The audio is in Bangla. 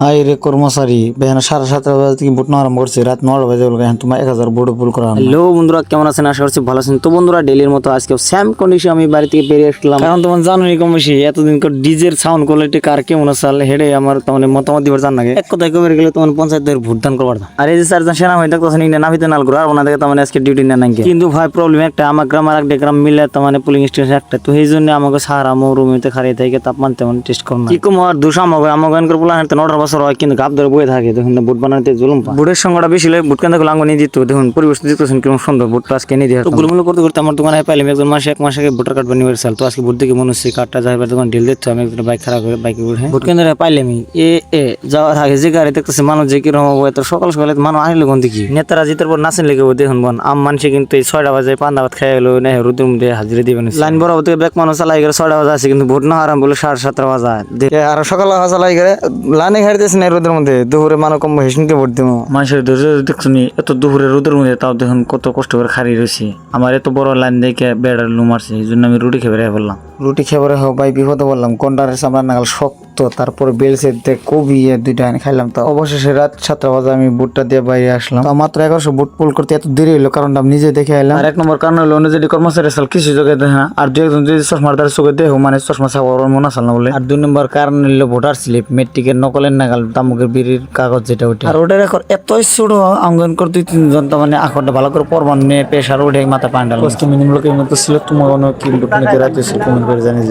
আই রে কর্মচারী বেহানা সাড়ে সাতটা বাজে থেকে বুট নেওয়া আরম্ভ করছে রাত নটা বাজে বলবে এখন তোমার এক হাজার বুট ভুল করা হ্যালো বন্ধুরা কেমন আছেন? আশা করছি ভালো আছেন। তো বন্ধুরা ডেলির মতো আজকে স্যাম কন্ডিশন আমি বাড়ি থেকে বেরিয়ে আসলাম। কারণ তোমার জানোই কম বেশি এতদিন করে ডিজের সাউন্ড কোয়ালিটি কার কেমন আছে হেডে আমার তোমার মতামত দিবার জান লাগে। এক কথায় কবে গেলে তোমার পঞ্চায়েতের ভোট দান করবার আর এই যে চারজন সেনা হয়ে থাকতেছেন ইন্ডিয়া নাভিতে নাল করে আর ওনাদের তোমার আজকে ডিউটি নেন নাকি কিন্তু ভাই প্রবলেম একটা আমার গ্রাম আর একটা গ্রাম মিলে তোমার পুলিং স্টেশন একটা তো এই জন্য আমাকে সারা আমার রুমিতে খারিয়ে থাকে তাপমান তেমন টেস্ট করুন কি কম আর দুশো আমাকে আমাকে করে বলা নটার বছর হয় কিন্তু গাপ ধরে বয়ে থাকে দেখুন বুট বানাতে জুলুম পা। বুটের সংখ্যাটা বেশি হলে বুট কেন লাঙ্গ নিয়ে দিত দেখুন পরিবেশ দিতেছেন কীরকম সুন্দর বুটটা আজকে নিয়ে দিয়ে গুলমুলো করতে করতে আমার দোকানে পাইলাম একজন মাসে এক মাস আগে ভোটার কার্ড বানিয়ে বেরসাল তো আজকে ভোট দেখে মনে হচ্ছে কার্ডটা যাইবার দোকান ঢিল দিচ্ছে আমি একজন বাইক খারাপ করে বাইকে উঠে ভোট কেন্দ্রে পাইলামই। এ এ যাওয়ার আগে যে গাড়ি দেখতেছে মানুষ যে কীরকম হবে তো সকাল সকালে মানুষ আসলে কোন দিকে? নেতারা জিতের পর নাচেন লেগে দেখুন বোন আম মানুষে কিন্তু এই ছয়টা বাজে পান্তা ভাত খাই গেলো নেই রুদ্র মধ্যে হাজিরে দিবেন লাইন বরাবর থেকে ব্যাক মানুষ চালাই গেলে ছয়টা বাজে আছে কিন্তু ভোট না হারাম বলে সাড়ে সাতটা বাজা। আর সকাল লাগে গেলে লাইনে খাইতেছে না রোদের মধ্যে দুপুরে মানুষ কম হেসনকে ভোট দিব মানুষের ধৈর্য দেখছ এত দুপুরে রোদের মধ্যে তাও দেখুন কত কষ্ট করে খারি রয়েছে। আমার এত বড় লাইন দেখে বেড়ার লুম মারছে এই জন্য আমি রুটি খেয়ে বেড়াই বললাম। রুটি খেবারে হোক ভাই বিপদে বললাম কোনটার সামনে নাগাল শক্ত তারপরে বেলসে কবি এ দুইটা এনে খাইলাম। তো অবশেষে রাত সাতটা বাজে আমি বুটটা দিয়ে বাইরে আসলাম। মাত্র এগারোশো বুট পুল করতে এত দেরি হলো কারণ আমি নিজে দেখে এলাম আর এক নম্বর কারণ হলো অন্য যদি কর্মচারী সাল কিছু জায়গায় দেখে না। আর দুই একজন যদি চশমার দ্বারা চোখে দেহ মানে চশমা ছাওয়ার মনে আসল না বলে। আর দুই নম্বর কারণ হলো ভোটার স্লিপ মেট্রিকের নকলের নাগাল তামুকের বিড়ির কাগজ যেটা ওটা আর ওটার এখন এতই ছোট অঙ্কন করে দুই তিনজন তো মানে আখরটা ভালো করে পরবান নিয়ে পেশার উঠে মাথা পান্ডাল মিনিমাম লোকের মতো ছিল তোমার অনেক কি রাখতেছিল কমেন্ট করে জানিয়ে